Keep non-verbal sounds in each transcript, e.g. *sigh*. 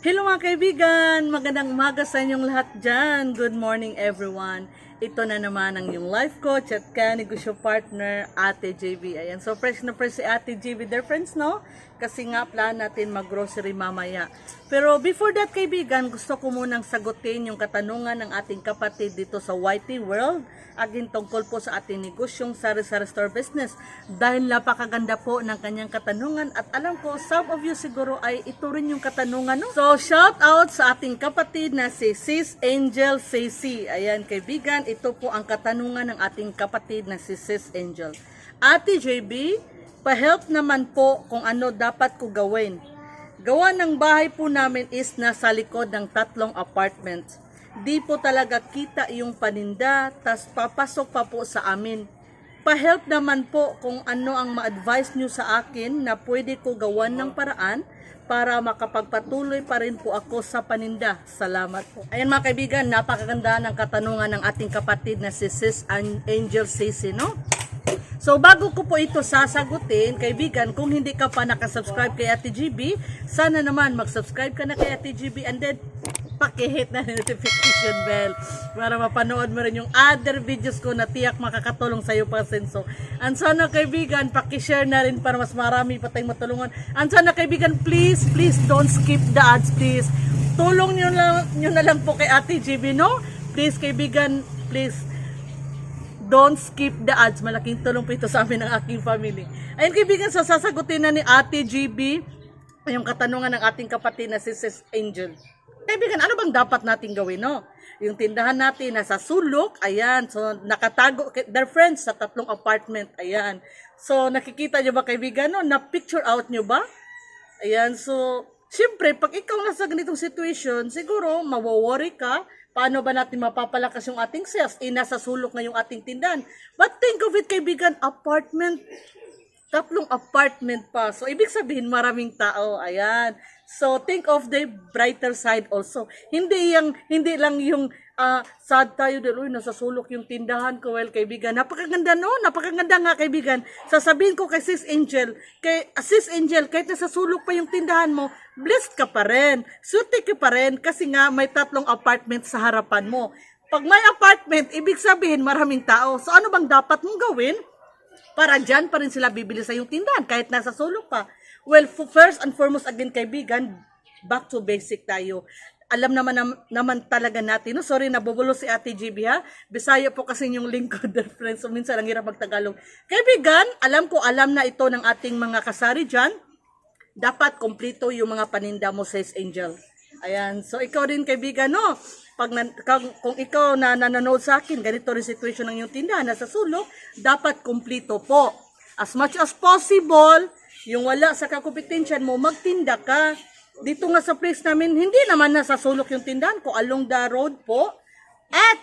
Hello mga kaibigan! Magandang umaga sa inyong lahat dyan. Good morning everyone. Ito na naman ang yung life coach at kanegosyo partner, Ate JB. Ayan, so fresh na fresh si Ate JB there friends, no? Kasi nga plan natin mag-grocery mamaya. Pero before that kaibigan, gusto ko munang sagutin yung katanungan ng ating kapatid dito sa YT World. Agin tungkol po sa ating negosyong sari-sari store business. Dahil napakaganda po ng kanyang katanungan at alam ko, some of you siguro ay ito rin yung katanungan. No? So, shout out sa ating kapatid na si Sis Angel Ceci. Ayan, kaibigan, ito po ang katanungan ng ating kapatid na si Sis Angel. Ate JB, pa-help naman po kung ano dapat ko gawin. Gawa ng bahay po namin is nasa likod ng tatlong apartments. Di po talaga kita yung paninda, tas papasok pa po sa amin. Pa-help naman po kung ano ang ma-advise nyo sa akin na pwede ko gawan ng paraan para makapagpatuloy pa rin po ako sa paninda. Salamat po. Ayan mga kaibigan, napakaganda ng katanungan ng ating kapatid na si Sis An- Angel Sisi, no? So bago ko po ito sasagutin, kaibigan, kung hindi ka pa nakasubscribe kay Ate GB, sana naman mag-subscribe ka na kay Ate GB and then pakihit na notification bell para mapanood mo rin yung other videos ko na tiyak makakatulong sa iyo pa senso. And sana kaibigan, pakishare na rin para mas marami pa tayong matulungan. And sana kaibigan, please, please don't skip the ads, please. Tulong nyo, lang, nyo na lang po kay Ate GB, no? Please kaibigan, please Don't skip the ads. Malaking tulong po ito sa amin ng aking family. Ayun kaibigan, sasagutin na ni Ate GB yung katanungan ng ating kapatid na si Sis Angel. Kaibigan, ano bang dapat natin gawin, no? Yung tindahan natin nasa sulok, ayan. So, nakatago, their friends sa tatlong apartment, ayan. So, nakikita nyo ba kaibigan, no? Na-picture out nyo ba? Ayan, so, siyempre, pag ikaw nasa ganitong situation, siguro, mawaworry ka, paano ba natin mapapalakas yung ating sales? Eh, nasa sulok na yung ating tindahan. But think of it, kaibigan, apartment, tatlong apartment pa. So, ibig sabihin, maraming tao. Ayan. So, think of the brighter side also. Hindi yung, hindi lang yung ah, sad tayo dahil, uy, nasa sulok yung tindahan ko. Well, kaibigan, napakaganda no? Napakaganda nga, kaibigan. Sasabihin ko kay Sis Angel, kay ah, Sis Angel, kahit nasa sulok pa yung tindahan mo, blessed ka pa rin. Swerte ka pa rin kasi nga may tatlong apartment sa harapan mo. Pag may apartment, ibig sabihin maraming tao. So, ano bang dapat mong gawin? para dyan pa rin sila bibili sa yung tindahan kahit nasa sulok pa. Well, first and foremost again kaibigan, back to basic tayo. Alam naman nam- naman talaga natin. No? Sorry, nabubulo si Ate GB ha. Bisaya po kasi yung lingkod *laughs* friends. So minsan ang hirap magtagalog. Kaibigan, alam ko alam na ito ng ating mga kasari dyan. Dapat kompleto yung mga paninda mo, says Angel. Ayan. So ikaw din kaibigan, no? Pag nan- kung, kung ikaw na nanonood sa akin, ganito rin situation ng iyong tindahan, nasa sulok, dapat kompleto po. As much as possible, yung wala sa kakompetensyan mo, magtinda ka. Dito nga sa place namin, hindi naman nasa sulok yung tindahan ko, along the road po. At,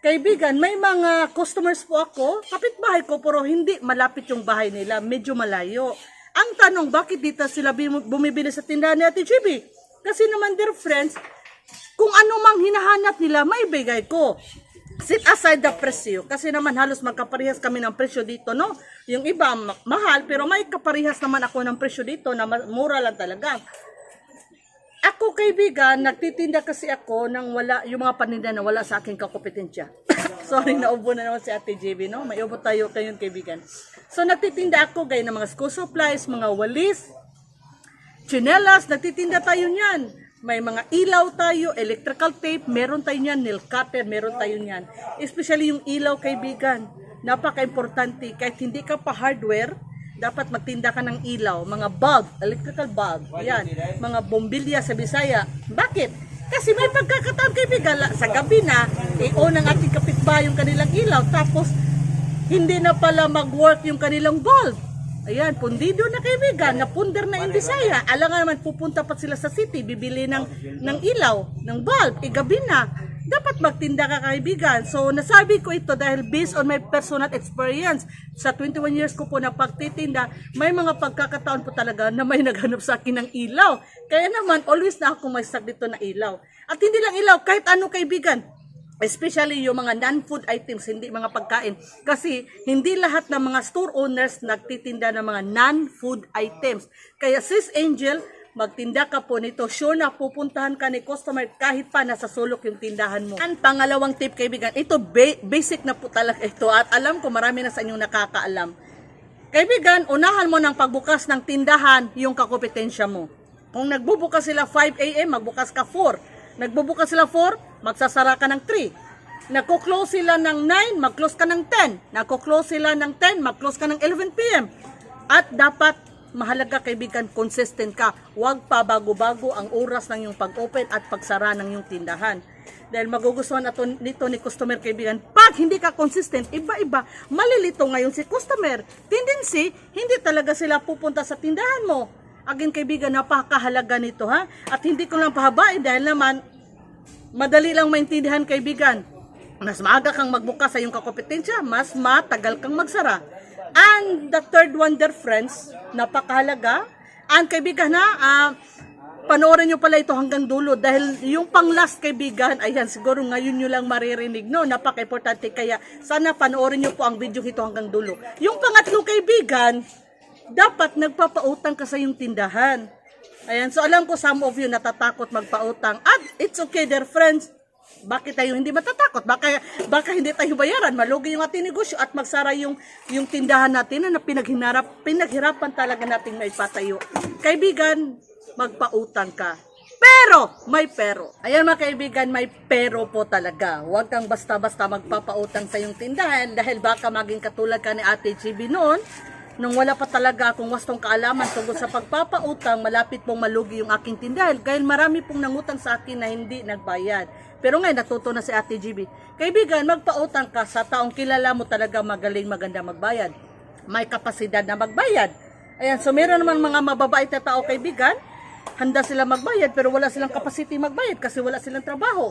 kaibigan, may mga customers po ako, kapitbahay ko, pero hindi malapit yung bahay nila, medyo malayo. Ang tanong, bakit dito sila bumibili sa tindahan ni Ate GB? Kasi naman, dear friends, kung ano mang hinahanap nila, may bigay ko. Sit aside the presyo. Kasi naman halos magkaparehas kami ng presyo dito, no? Yung iba, ma- mahal, pero may kaparehas naman ako ng presyo dito na mura lang talaga. Ako kaibigan, nagtitinda kasi ako ng wala, yung mga paninda na wala sa aking kakompetensya. *laughs* Sorry, naubo na naman si Ate JB, no? May ubo tayo kayong kaibigan. So, nagtitinda ako gaya ng mga school supplies, mga walis, chinelas, nagtitinda tayo niyan. May mga ilaw tayo, electrical tape, meron tayo niyan, nail cutter, meron tayo niyan. Especially yung ilaw, kaibigan. Napaka-importante. Kahit hindi ka pa hardware, dapat magtinda ka ng ilaw, mga bulb, electrical bulb, yan, mga bombilya sa Bisaya. Bakit? Kasi may pagkakataon kaibigan, sa gabi na, i-on ang ating kapitbahay yung kanilang ilaw, tapos hindi na pala mag-work yung kanilang bulb. Ayan, pundido na kaibigan, napundar na in Bisaya. Alam nga naman, pupunta pa sila sa city, bibili ng, ng ilaw, ng bulb, e gabi na. Dapat magtinda ka kaibigan. So, nasabi ko ito dahil based on my personal experience, sa 21 years ko po na pagtitinda, may mga pagkakataon po talaga na may naghanap sa akin ng ilaw. Kaya naman, always na ako may dito na ilaw. At hindi lang ilaw, kahit ano kaibigan, Especially yung mga non-food items, hindi mga pagkain. Kasi hindi lahat ng mga store owners nagtitinda ng mga non-food items. Kaya sis Angel, magtinda ka po nito, sure na pupuntahan ka ni customer kahit pa nasa sulok yung tindahan mo. Ang pangalawang tip kaibigan, ito ba- basic na po talaga ito at alam ko marami na sa inyong nakakaalam. Kaibigan, unahan mo ng pagbukas ng tindahan yung kakompetensya mo. Kung nagbubukas sila 5 a.m., magbukas ka 4. Nagbubukas sila 4, magsasara ka ng 3. Nagko-close sila ng 9, mag-close ka ng 10. Nagko-close sila ng 10, mag-close ka ng 11 p.m. At dapat mahalaga kaibigan, consistent ka. Huwag pa bago-bago ang oras ng iyong pag-open at pagsara ng iyong tindahan. Dahil magugustuhan ato nito ni customer kaibigan. Pag hindi ka consistent, iba-iba, malilito ngayon si customer. Tendency, hindi talaga sila pupunta sa tindahan mo. Agin kaibigan, napakahalaga nito ha. At hindi ko lang pahabain dahil naman, madali lang maintindihan kaibigan. Mas maaga kang magbukas sa iyong kakompetensya, mas matagal kang magsara. And the third one, dear friends, napakahalaga. And kaibigan na, ah, panoorin nyo pala ito hanggang dulo dahil yung pang last kaibigan, ayan, siguro ngayon nyo lang maririnig, no? Napaka-importante. Kaya sana panoorin nyo po ang video ito hanggang dulo. Yung pangatlo kaibigan, dapat nagpapautang ka sa yung tindahan. Ayan, so alam ko some of you natatakot magpautang. At it's okay, dear friends. Bakit tayo hindi matatakot? Baka, baka hindi tayo bayaran, malugi yung ating negosyo at magsara yung, yung tindahan natin na pinaghinarap, pinaghirapan talaga nating maipatayo. Kaibigan, magpautang ka. Pero, may pero. Ayan mga kaibigan, may pero po talaga. Huwag kang basta-basta magpapautang sa iyong tindahan dahil baka maging katulad ka ni Ate GB noon nung wala pa talaga akong wastong kaalaman tungkol sa pagpapautang, malapit pong malugi yung aking tindahan. Dahil marami pong nangutang sa akin na hindi nagbayad. Pero ngayon, natuto na si Ate GB. Kaibigan, magpautang ka sa taong kilala mo talaga magaling maganda magbayad. May kapasidad na magbayad. Ayan, so meron naman mga mababait na tao kaibigan, handa sila magbayad pero wala silang capacity magbayad kasi wala silang trabaho.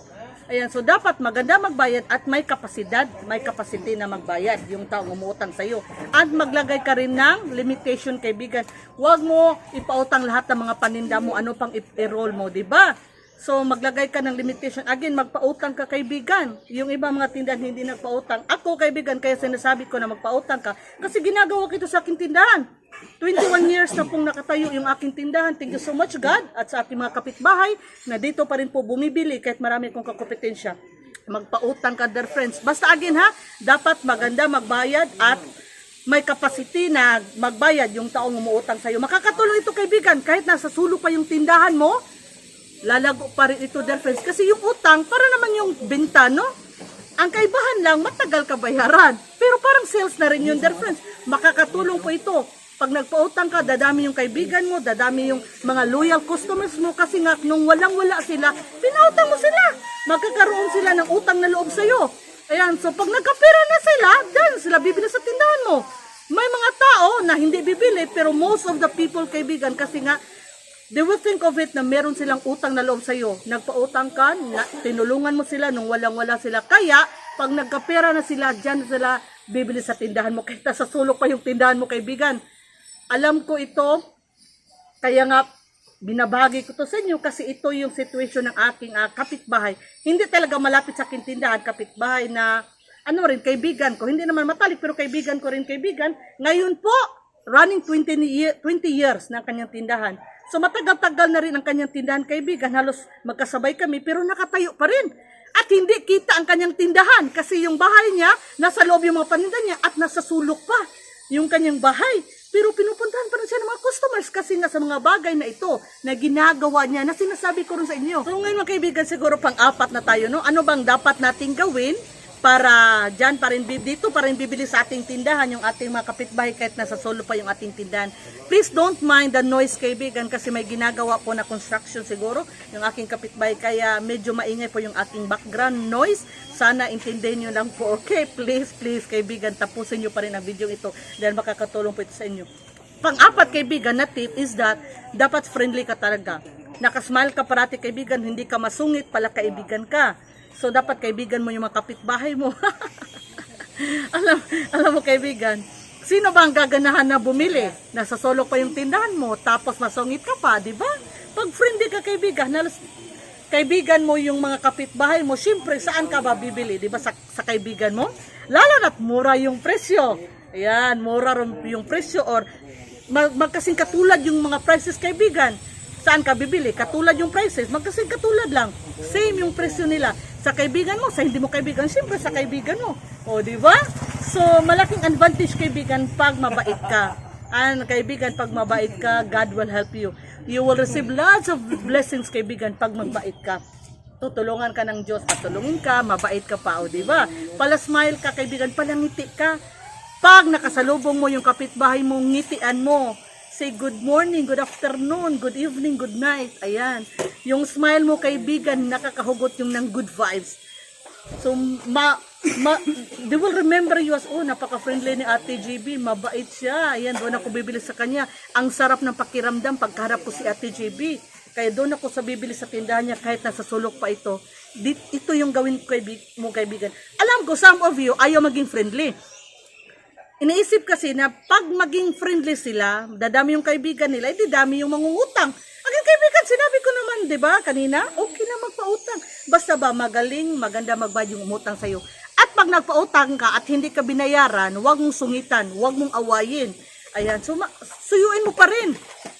Ayan, so dapat maganda magbayad at may kapasidad, may capacity na magbayad yung taong umuutang sa iyo. At maglagay ka rin ng limitation kaibigan. Huwag mo ipautang lahat ng mga paninda mo, ano pang i-roll mo, di ba? So maglagay ka ng limitation. Again, magpautang ka kaibigan. Yung iba mga tindahan hindi nagpautang. Ako kaibigan, kaya sinasabi ko na magpautang ka. Kasi ginagawa ko ito sa aking tindahan. 21 years na pong nakatayo yung aking tindahan. Thank you so much God at sa aking mga kapitbahay na dito pa rin po bumibili kahit marami kong kakompetensya. Magpautang ka dear friends. Basta again ha, dapat maganda magbayad at may capacity na magbayad yung taong umuutang sa'yo. Makakatulong ito kaibigan kahit nasa sulok pa yung tindahan mo, lalago pa rin ito dear friends. Kasi yung utang, para naman yung benta, no? Ang kaibahan lang, matagal ka bayaran. Pero parang sales na rin yun dear friends. Makakatulong po ito. Pag nagpautang ka, dadami yung kaibigan mo, dadami yung mga loyal customers mo kasi nga nung walang-wala sila, pinautang mo sila. Magkakaroon sila ng utang na loob sa'yo. Ayan, so pag nagkapera na sila, dan sila bibili sa tindahan mo. May mga tao na hindi bibili, pero most of the people, kaibigan, kasi nga, they will think of it na meron silang utang na loob sa'yo. Nagpautang ka, na, tinulungan mo sila nung walang-wala sila. Kaya, pag nagkapera na sila, dyan sila bibili sa tindahan mo. *laughs* Kahit sa sulok pa yung tindahan mo, kaibigan. Alam ko ito, kaya nga, binabagi ko to sa inyo kasi ito yung situation ng aking ah, kapitbahay. Hindi talaga malapit sa aking tindahan, kapitbahay na ano rin, kaibigan ko. Hindi naman matalik, pero kaibigan ko rin kaibigan. Ngayon po, running 20, ye- 20 years na kanyang tindahan. So matagal-tagal na rin ang kanyang tindahan kaibigan. Halos magkasabay kami, pero nakatayo pa rin. At hindi kita ang kanyang tindahan kasi yung bahay niya, nasa loob yung mga paninda niya at nasa sulok pa yung kanyang bahay. Pero pinupuntahan pa rin siya ng mga customers kasi nga sa mga bagay na ito na ginagawa niya na sinasabi ko rin sa inyo. So ngayon mga kaibigan, siguro pang apat na tayo, no? Ano bang dapat nating gawin para dyan pa rin, dito pa rin bibili sa ating tindahan yung ating mga kapitbahay kahit nasa solo pa yung ating tindahan. Please don't mind the noise kaibigan kasi may ginagawa po na construction siguro yung aking kapitbahay kaya medyo maingay po yung aking background noise. Sana intindihin nyo lang po. *laughs* Okay, please, please kaibigan, tapusin nyo pa rin ang video ito dahil makakatulong po ito sa inyo. Pang-apat kaibigan na tip is that dapat friendly ka talaga. Nakasmile ka parati kaibigan, hindi ka masungit, pala kaibigan ka. So dapat kaibigan mo yung mga kapitbahay mo. *laughs* alam, alam mo kaibigan, sino ba ang gaganahan na bumili? Nasa solo pa yung tindahan mo, tapos masungit ka pa, di ba? Pag friendly ka kaibigan, halos kaibigan mo yung mga kapitbahay mo, syempre saan ka ba bibili, di ba? Sa, sa kaibigan mo? Lalo na't mura yung presyo. Ayan, mura yung presyo or mag, magkasing katulad yung mga prices kaibigan. Saan ka bibili? Katulad yung prices, magkasing katulad lang. Same yung presyo nila. Sa kaibigan mo, sa hindi mo kaibigan, siyempre sa kaibigan mo. O, di ba? So, malaking advantage kaibigan pag mabait ka. An kaibigan, pag mabait ka, God will help you. You will receive lots of blessings kaibigan pag mabait ka tutulungan ka ng Diyos, patulungin ka, mabait ka pa, o di ba? Pala smile ka, kaibigan, palangiti ka. Pag nakasalubong mo yung kapitbahay mo, ngitian mo. Say good morning, good afternoon, good evening, good night. Ayan. Yung smile mo, kaibigan, nakakahugot yung ng good vibes. So, ma, ma, they will remember you as, oh, napaka-friendly ni Ate GB, mabait siya. Ayan, doon ako bibili sa kanya. Ang sarap ng pakiramdam pagkarap ko si Ate GB. Kaya doon ako sa bibili sa tindahan niya kahit nasa sulok pa ito. Ito yung gawin ko mo kaibigan. Alam ko, some of you ayaw maging friendly. Iniisip kasi na pag maging friendly sila, dadami yung kaibigan nila, edi dami yung mangungutang. Aking kaibigan, sinabi ko naman, di ba, kanina, okay na magpautang. Basta ba magaling, maganda magbayad yung umutang sa'yo. At pag nagpautang ka at hindi ka binayaran, huwag mong sungitan, huwag mong awayin. Ayan, so ma- suyuin mo pa rin.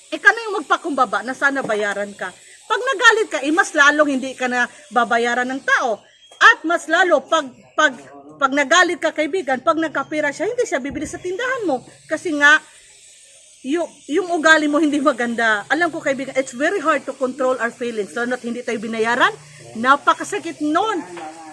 Ika na yung magpakumbaba na sana bayaran ka. Pag nagalit ka, eh, mas lalong hindi ka na babayaran ng tao. At mas lalo, pag, pag, pag nagalit ka kaibigan, pag nagkapira siya, hindi siya bibili sa tindahan mo. Kasi nga, yung, yung ugali mo hindi maganda. Alam ko kaibigan, it's very hard to control our feelings. Lalo na't hindi tayo binayaran. Napakasakit nun.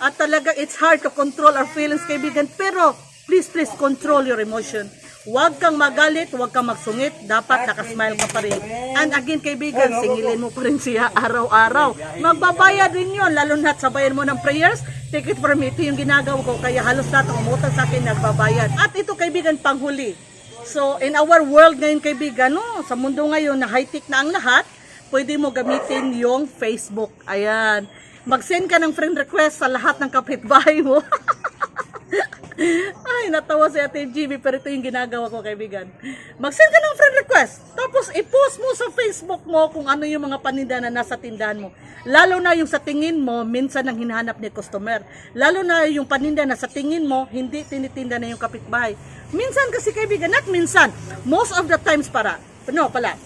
At talaga, it's hard to control our feelings kaibigan. Pero, please, please, control your emotion. Huwag kang magalit, huwag kang magsungit, dapat nakasmile ka pa rin. And again, kaibigan, singilin mo pa rin siya araw-araw. Magbabayad din yun, lalo na sabayan mo ng prayers. Take it from me, ito yung ginagawa ko, kaya halos lahat ng umutang sa akin nagbabayad. At ito, kaibigan, panghuli. So, in our world ngayon, kaibigan, no, sa mundo ngayon na high-tech na ang lahat, pwede mo gamitin yung Facebook. Ayan. Mag-send ka ng friend request sa lahat ng kapitbahay mo. *laughs* Ay, natawa si Ate GB, pero ito yung ginagawa ko, kaibigan. Mag-send ka ng friend request. Tapos, i-post mo sa Facebook mo kung ano yung mga paninda na nasa tindahan mo. Lalo na yung sa tingin mo, minsan ang hinahanap ni customer. Lalo na yung paninda na sa tingin mo, hindi tinitinda na yung kapitbahay. Minsan kasi, kaibigan, not minsan, most of the times para, no, pala,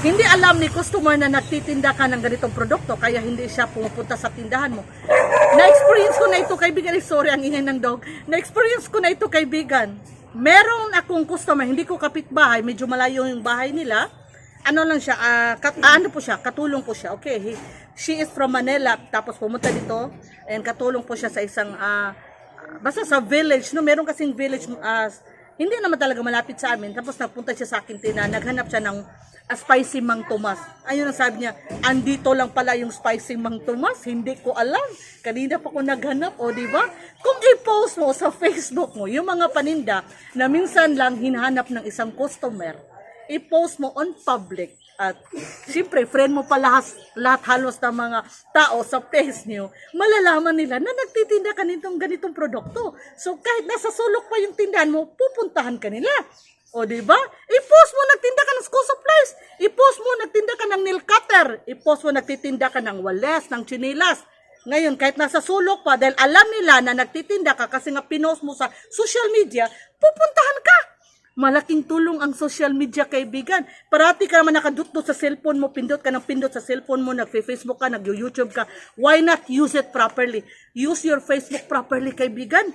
hindi alam ni customer na nagtitinda ka ng ganitong produkto kaya hindi siya pumupunta sa tindahan mo. Na-experience ko na ito kaibigan, Eh, sorry ang ingay ng dog. Na-experience ko na ito kaibigan. Meron akong customer, hindi ko kapitbahay, medyo malayo yung bahay nila. Ano lang siya, ah, kat, ah, ano po siya, katulong po siya. Okay, he, she is from Manila, tapos pumunta dito, and katulong po siya sa isang, ah, basta sa village, no, meron kasing village, ah, hindi naman talaga malapit sa amin. Tapos nagpunta siya sa akin tina, naghanap siya ng ah, spicy Mang Tomas. Ayun ang sabi niya, andito lang pala yung spicy Mang Tomas. Hindi ko alam. Kanina pa ko naghanap, o di ba? Kung i-post mo sa Facebook mo, yung mga paninda na minsan lang hinahanap ng isang customer, i-post mo on public at siyempre friend mo pa lahat, lahat halos ng mga tao sa page niyo, malalaman nila na nagtitinda ka nitong ganitong produkto. So kahit nasa sulok pa yung tindahan mo, pupuntahan ka nila. O di ba? I-post mo nagtinda ka ng school supplies. I-post mo nagtinda ka ng nail cutter. I-post mo nagtitinda ka ng wales, ng chinilas. Ngayon, kahit nasa sulok pa, dahil alam nila na nagtitinda ka kasi nga pinost mo sa social media, pupuntahan ka. Malaking tulong ang social media, kaibigan. Parati ka naman nakadutto sa cellphone mo, pindot ka ng pindot sa cellphone mo, nag-Facebook ka, nag-YouTube ka. Why not use it properly? Use your Facebook properly, kaibigan.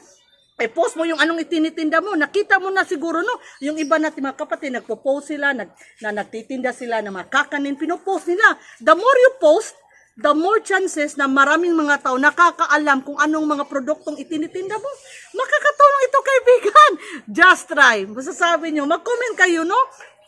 Eh, post mo yung anong itinitinda mo. Nakita mo na siguro, no? Yung iba natin mga kapatid, nagpo-post sila, nag, na nagtitinda sila ng mga kakanin, pinopost nila. The more you post, the more chances na maraming mga tao nakakaalam kung anong mga produktong itinitinda mo. Makakatulong ito, kaibigan. *laughs* Just try. Masasabi nyo, mag-comment kayo, no?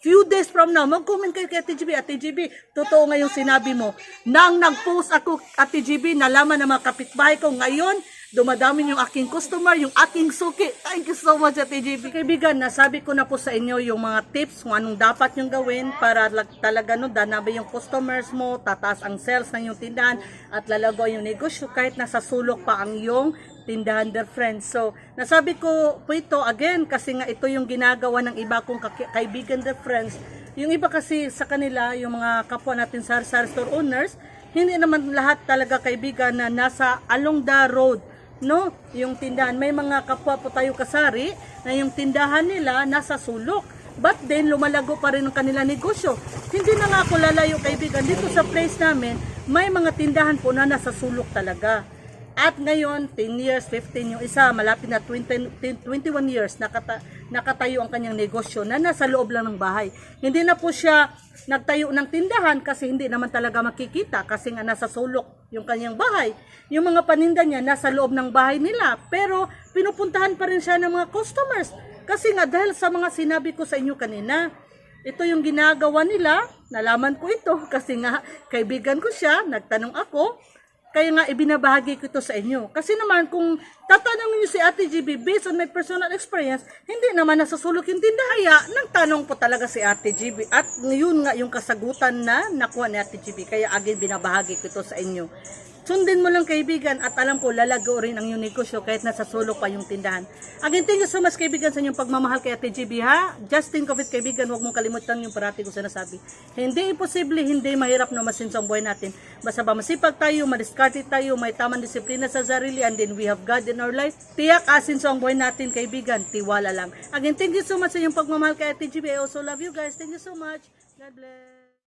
Few days from now, mag-comment kayo kay Ate GB. Ate GB, totoo nga yung sinabi mo. Nang nag-post ako, Ate GB, nalaman ng mga kapitbahay ko ngayon, dumadami yung aking customer, yung aking suki. Thank you so much, Ate GB. Kaibigan, nasabi ko na po sa inyo yung mga tips kung anong dapat yung gawin para lag- talaga no, danabi yung customers mo, tataas ang sales ng yung tindahan, at lalago yung negosyo kahit nasa sulok pa ang yung tindahan their friends. So, nasabi ko po ito again kasi nga ito yung ginagawa ng iba kong kaki- kaibigan their friends. Yung iba kasi sa kanila, yung mga kapwa natin sa sar store owners, hindi naman lahat talaga kaibigan na nasa along the road no? Yung tindahan, may mga kapwa po tayo kasari na yung tindahan nila nasa sulok. but then lumalago pa rin ang kanilang negosyo. Hindi na nga ako lalayo kaibigan. Dito sa place namin, may mga tindahan po na nasa sulok talaga. At ngayon, 10 years, 15 yung isa, malapit na 20, 21 years nakata, nakatayo ang kanyang negosyo na nasa loob lang ng bahay. Hindi na po siya nagtayo ng tindahan kasi hindi naman talaga makikita kasi nga nasa sulok yung kanyang bahay. Yung mga paninda niya nasa loob ng bahay nila pero pinupuntahan pa rin siya ng mga customers. Kasi nga dahil sa mga sinabi ko sa inyo kanina, ito yung ginagawa nila, nalaman ko ito *laughs* kasi nga kaibigan ko siya, nagtanong ako, kaya nga ibinabahagi ko ito sa inyo. Kasi naman kung tatanungin niyo si Ate GB based on my personal experience, hindi naman nasusulok yung tindahaya. Nang tanong po talaga si Ate GB. At yun nga yung kasagutan na nakuha ni Ate GB. Kaya again binabahagi ko ito sa inyo. Sundin mo lang kaibigan at alam ko lalago rin ang iyong negosyo kahit nasa sulok pa yung tindahan. Again, thank you so much kaibigan sa inyong pagmamahal kay Ate GB ha. Just think of it kaibigan, huwag mong kalimutan yung parati ko sinasabi. Hindi imposible, hindi mahirap na masin sa buhay natin. Basta ba masipag tayo, madiskarte tayo, may tamang disiplina sa sarili and then we have God in our life. Tiyak asin sa ang buhay natin kaibigan, tiwala lang. Again, thank you so much sa inyong pagmamahal kay Ate GB. I also love you guys. Thank you so much. God bless.